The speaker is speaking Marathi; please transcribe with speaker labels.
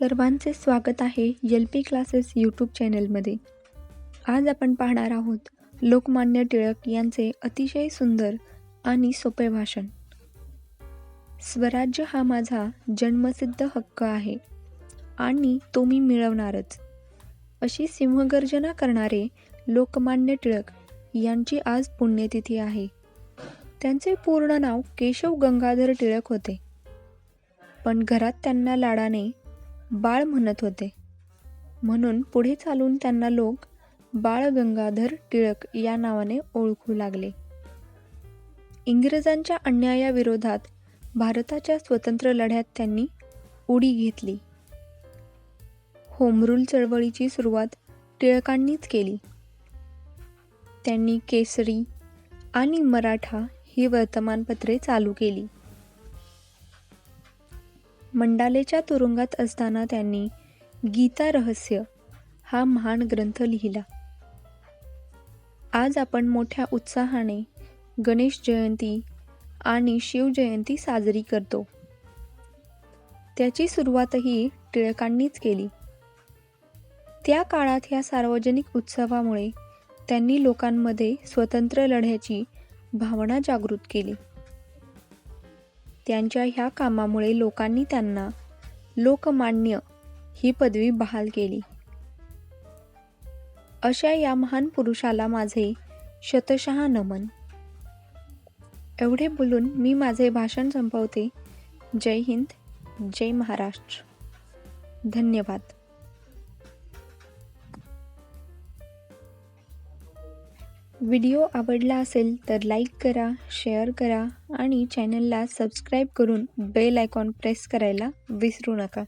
Speaker 1: सर्वांचे स्वागत आहे एल पी क्लासेस यूट्यूब चॅनलमध्ये. आज आपण पाहणार आहोत लोकमान्य टिळक यांचे अतिशय सुंदर आणि सोपे भाषण. स्वराज्य हा माझा जन्मसिद्ध हक्क आहे आणि तो मी मिळवणारच. अशी सिंहगर्जना करणारे लोकमान्य टिळक यांची आज पुण्यतिथी आहे. त्यांचे पूर्ण नाव केशव गंगाधर टिळक होते. पण घरात त्यांना लाडाने बाळ म्हणत होते. म्हणून पुढे चालून त्यांना लोक बाळ गंगाधर टिळक या नावाने ओळखू लागले. इंग्रजांच्या अन्यायाविरोधात भारताच्या स्वतंत्र लढ्यात त्यांनी उडी घेतली. होमरूल चळवळीची सुरुवात टिळकांनीच केली. त्यांनी केसरी आणि मराठा ही वर्तमानपत्रे चालू केली. मंडालेच्या तुरुंगात असताना त्यांनी गीता रहस्य हा महान ग्रंथ लिहिला. आज आपण मोठ्या उत्साहाने गणेश जयंती आणि शिवजयंती साजरी करतो. त्याची सुरुवातही टिळकांनीच केली. त्या काळात ह्या सार्वजनिक उत्सवामुळे त्यांनी लोकांमध्ये स्वतंत्र लढ्याची भावना जागृत केली. त्यांच्या ह्या कामामुळे लोकांनी त्यांना लोकमान्य ही पदवी बहाल केली. अशा या महान पुरुषाला माझे शतशः नमन. एवढे बोलून मी माझे भाषण संपवते. जय हिंद जय महाराष्ट्र. धन्यवाद. व्हिडिओ आवडला असेल तर लाईक करा शेअर करा आणि चॅनलला सबस्क्राईब करून बेल आयकॉन प्रेस करायला विसरू नका.